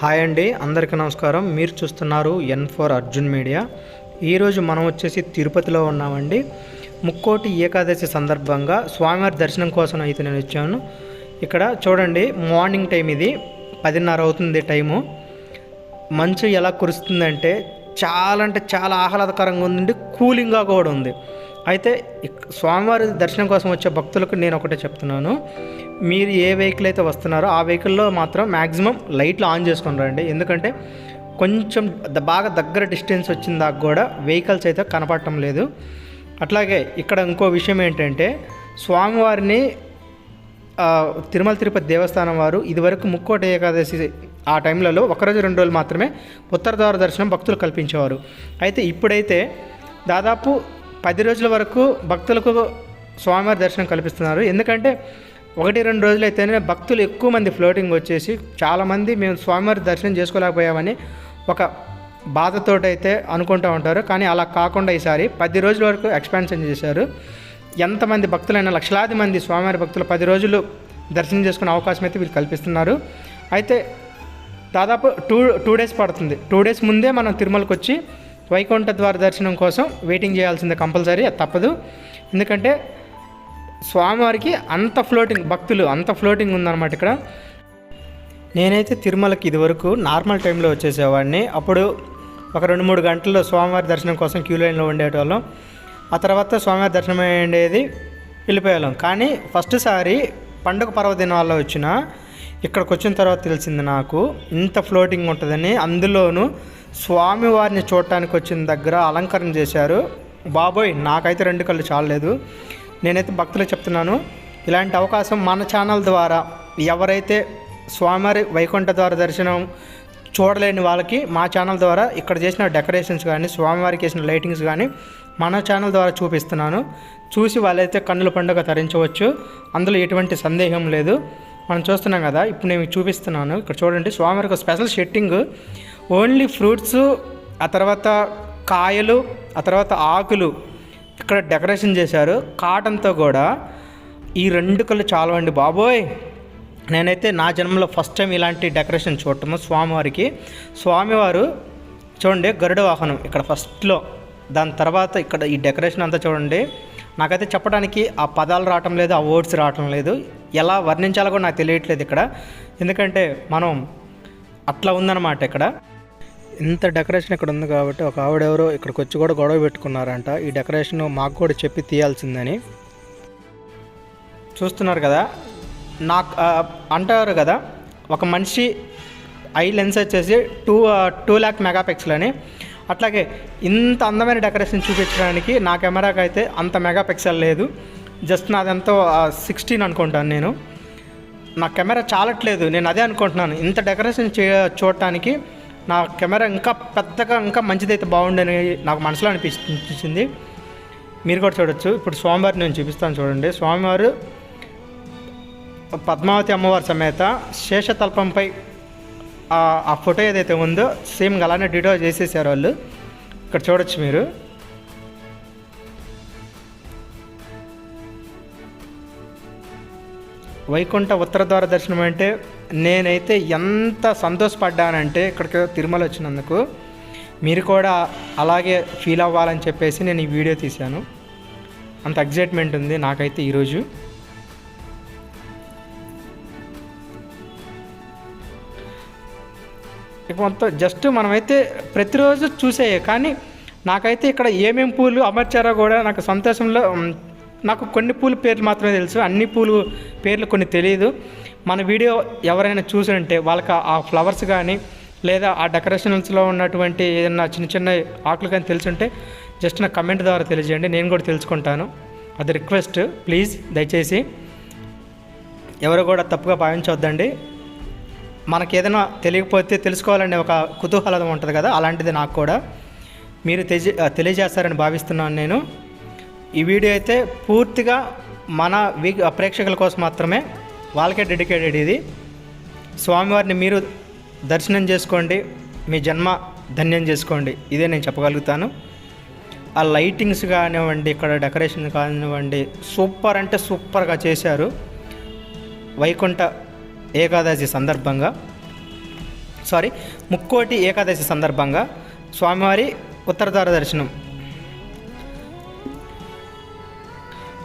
Hi అండి అందరికీ నమస్కారం. మీరు చూస్తున్నారు ఎన్ ఫోర్ అర్జున్ మీడియా. ఈరోజు మనం వచ్చేసి తిరుపతిలో ఉన్నామండి. ముక్కోటి ఏకాదశి సందర్భంగా స్వామివారి దర్శనం కోసం అయితే నేను వచ్చాను. ఇక్కడ చూడండి మార్నింగ్ టైం ఇది. పదిన్నర అవుతుంది టైము మంచు ఎలా కురుస్తుందంటే చాలా అంటే చాలా ఆహ్లాదకరంగా ఉందండి కూలింగ్గా కూడా ఉంది. అయితే స్వామివారి దర్శనం కోసం వచ్చే భక్తులకు నేను ఒకటే చెప్తున్నాను. మీరు ఏ వెహికల్ అయితే వస్తున్నారో ఆ వెహికల్లో మాత్రం మ్యాక్సిమం లైట్లు ఆన్ చేసుకొని రండి. ఎందుకంటే కొంచెం బాగా దగ్గర డిస్టెన్స్ వచ్చిన దాకా కూడా వెహికల్స్ అయితే కనపడటం లేదు. అట్లాగే ఇక్కడ ఇంకో విషయం ఏంటంటే స్వామివారిని తిరుమల తిరుపతి దేవస్థానం వారు ఇదివరకు ముక్కోటి ఏకాదశి ఆ టైంలలో ఒకరోజు రెండు రోజులు మాత్రమే ఉత్తర ద్వార దర్శనం భక్తులు కల్పించేవారు. అయితే ఇప్పుడైతే దాదాపు పది రోజుల వరకు భక్తులకు స్వామివారి దర్శనం కల్పిస్తున్నారు. ఎందుకంటే ఒకటి రెండు రోజులు అయితేనే భక్తులు ఎక్కువ మంది ఫ్లోటింగ్ వచ్చేసి చాలామంది మేము స్వామివారి దర్శనం చేసుకోలేకపోయామని ఒక బాధతోటైతే అనుకుంటూ ఉంటారు. కానీ అలా కాకుండా ఈసారి పది రోజుల వరకు ఎక్స్పాన్షన్ చేశారు. ఎంతమంది భక్తులైనా లక్షలాది మంది స్వామివారి భక్తులు పది రోజులు దర్శనం చేసుకునే అవకాశం అయితే వీళ్ళు కల్పిస్తున్నారు. అయితే దాదాపు టూ టూ డేస్ పడుతుంది. టూ డేస్ ముందే మనం తిరుమలకి వచ్చి వైకుంఠ ద్వార దర్శనం కోసం వెయిటింగ్ చేయాల్సిందే కంపల్సరీ అది తప్పదు. ఎందుకంటే స్వామివారికి అంత ఫ్లోటింగ్ భక్తులు అంత ఫ్లోటింగ్ ఉందన్నమాట ఇక్కడ. నేనైతే తిరుమలకి ఇదివరకు నార్మల్ టైంలో వచ్చేసేవాడిని. అప్పుడు ఒక రెండు మూడు గంటల్లో స్వామివారి దర్శనం కోసం క్యూ లైన్లో ఉండేటోళ్ళం. ఆ తర్వాత స్వామివారి దర్శనం అయ్యేది వెళ్ళిపోయేవాళ్ళం. కానీ ఫస్ట్ సారి పండుగ పర్వదినాల్లో వచ్చిన ఇక్కడికి వచ్చిన తర్వాత తెలిసింది నాకు ఇంత ఫ్లోటింగ్ ఉంటుందని అందులోనూ స్వామివారిని చూడటానికి వచ్చిన దగ్గర అలంకరణ చేశారు. బాబోయ్ నాకైతే రెండు కళ్ళు చాలలేదు. నేనైతే భక్తులకు చెప్తున్నాను ఇలాంటి అవకాశం మన ఛానల్ ద్వారా ఎవరైతే స్వామివారి వైకుంఠ ద్వార దర్శనం చూడలేని వాళ్ళకి మా ఛానల్ ద్వారా ఇక్కడ చేసిన డెకరేషన్స్ కానీ స్వామివారికి వేసిన లైటింగ్స్ కానీ మన ఛానల్ ద్వారా చూపిస్తున్నాను. చూసి వాళ్ళైతే కన్నుల పండుగ తరించవచ్చు. అందులో ఎటువంటి సందేహం లేదు. మనం చూస్తున్నాం కదా ఇప్పుడు నేను చూపిస్తున్నాను. ఇక్కడ చూడండి స్వామివారికి ఒక స్పెషల్ షెట్టింగ్ ఓన్లీ ఫ్రూట్స్ ఆ తర్వాత కాయలు ఆ తర్వాత ఆకులు ఇక్కడ డెకరేషన్ చేశారు. కాటన్తో కూడా ఈ రెండు కళ్ళు చాలవండి బాబోయ్. నేనైతే నా జన్మలో ఫస్ట్ టైం ఇలాంటి డెకరేషన్ చూడటము స్వామివారికి. స్వామివారు చూడండి గరుడ వాహనం ఇక్కడ ఫస్ట్లో. దాని తర్వాత ఇక్కడ ఈ డెకరేషన్ అంతా చూడండి. నాకైతే చెప్పడానికి ఆ పదాలు రావటం లేదు ఆ వర్డ్స్ రావటం లేదు. ఎలా వర్ణించాలో కూడా నాకు తెలియట్లేదు ఇక్కడ. ఎందుకంటే మనం అట్లా ఉందన్నమాట ఇక్కడ. ఇంత డెకరేషన్ ఇక్కడ ఉంది కాబట్టి ఒక ఆవిడ ఎవరో ఇక్కడికి వచ్చి కూడా గొడవ పెట్టుకున్నారంట. ఈ డెకరేషన్ మాకు కూడా చెప్పి తీయాల్సిందని. చూస్తున్నారు కదా? నాకు అంటారు కదా ఒక మనిషి ఐ లెన్స్ వచ్చేసి టూ టూ ల్యాక్ మెగాపిక్సెల్ అని అట్లాగే ఇంత అందమైన డెకరేషన్ చూపించడానికి నా కెమెరాకి అయితే అంత మెగాపిక్సెల్ లేదు. జస్ట్ నాదెంతో సిక్స్టీన్ అనుకుంటాను నేను. నా కెమెరా చాలట్లేదు నేను అదే అనుకుంటున్నాను. ఇంత డెకరేషన్ చే చూడటానికి నా కెమెరా ఇంకా పెద్దగా ఇంకా మంచిదైతే బాగుండని నాకు మనసులో అనిపించింది మీరు కూడా చూడొచ్చు. ఇప్పుడు స్వామివారి నేను చూపిస్తాను చూడండి. స్వామివారు పద్మావతి అమ్మవారి సమేత శేషతల్పంపై ఆ- ఆ ఫోటో ఏదైతే ఉందో సేమ్ అలానే డిటో చేసేసారు వాళ్ళు. ఇక్కడ చూడొచ్చు మీరు. వైకుంఠ ఉత్తర ద్వార దర్శనం అంటే నేనైతే ఎంత సంతోషపడ్డానంటే ఇక్కడికి తిరుమల వచ్చినందుకు. మీరు కూడా అలాగే ఫీల్ అవ్వాలని చెప్పేసి నేను ఈ వీడియో తీశాను. అంత ఎగ్జైట్మెంట్ ఉంది నాకైతే ఈరోజు. ఇక మొత్తం జస్ట్ మనమైతే ప్రతిరోజు చూసేయే కానీ నాకైతే ఇక్కడ ఏమేం పూలు అమర్చారో కూడా నాకు సంతోషంలో నాకు కొన్ని పూల పేర్లు మాత్రమే తెలుసు. అన్ని పూలు పేర్లు కొన్ని తెలియదు మన వీడియో ఎవరైనా చూసి ఉంటే వాళ్ళకి ఆ ఫ్లవర్స్ కానీ లేదా ఆ డెకరేషన్స్లో ఉన్నటువంటి ఏదైనా చిన్న చిన్న ఆకులు కానీ తెలుసుంటే జస్ట్ నా కమెంట్ ద్వారా తెలియజేయండి. నేను కూడా తెలుసుకుంటాను. అది రిక్వెస్ట్. ప్లీజ్ దయచేసి. ఎవరు కూడా తప్పుగా భావించవద్దండి మనకి ఏదైనా తెలియకపోతే తెలుసుకోవాలనే ఒక కుతూహలం ఉంటుంది కదా అలాంటిది నాకు కూడా. మీరు తెలియజేస్తారని భావిస్తున్నాను నేను. ఈ వీడియో అయితే పూర్తిగా మన వీ ప్రేక్షకుల కోసం మాత్రమే వాళ్ళకే డెడికేటెడ్ ఇది. స్వామివారిని మీరు దర్శనం చేసుకోండి మీ జన్మ ధన్యం చేసుకోండి. ఇదే నేను చెప్పగలుగుతాను. ఆ లైటింగ్స్ కానివ్వండి ఇక్కడ డెకరేషన్ కానివ్వండి సూపర్ అంటే సూపర్గా చేశారు. వైకుంఠ ఏకాదశి సందర్భంగా. సారీ ముక్కోటి ఏకాదశి సందర్భంగా. స్వామివారి ఉత్తరధార దర్శనం.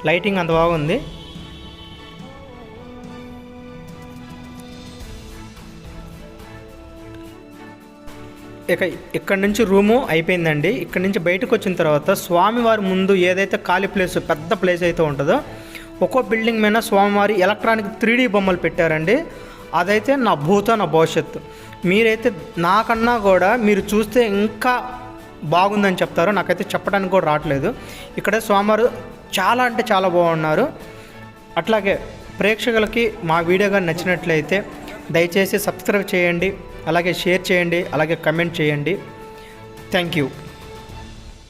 లైటింగ్ అంత బాగుంది. ఇక ఇక్కడ నుంచి రూము అయిపోయిందండి. ఇక్కడ నుంచి బయటకు వచ్చిన తర్వాత స్వామివారి ముందు ఏదైతే ఖాళీ ప్లేస్ పెద్ద ప్లేస్ అయితే ఉంటుందో ఒక్కో బిల్డింగ్ మీద స్వామివారి ఎలక్ట్రానిక్ త్రీడీ బొమ్మలు పెట్టారండి. అదైతే నా భూత నా భవిష్యత్తు. మీరైతే నాకన్నా కూడా మీరు చూస్తే ఇంకా బాగుందని చెప్తారు నాకైతే చెప్పడానికి కూడా రావట్లేదు. ఇక్కడ స్వామివారు చాలా అంటే చాలా బాగున్నారు. అట్లాగే ప్రేక్షకులకి మా వీడియో కానీ నచ్చినట్లయితే దయచేసి సబ్స్క్రైబ్ చేయండి అలాగే షేర్ చేయండి అలాగే కమెంట్ చేయండి. Thank you.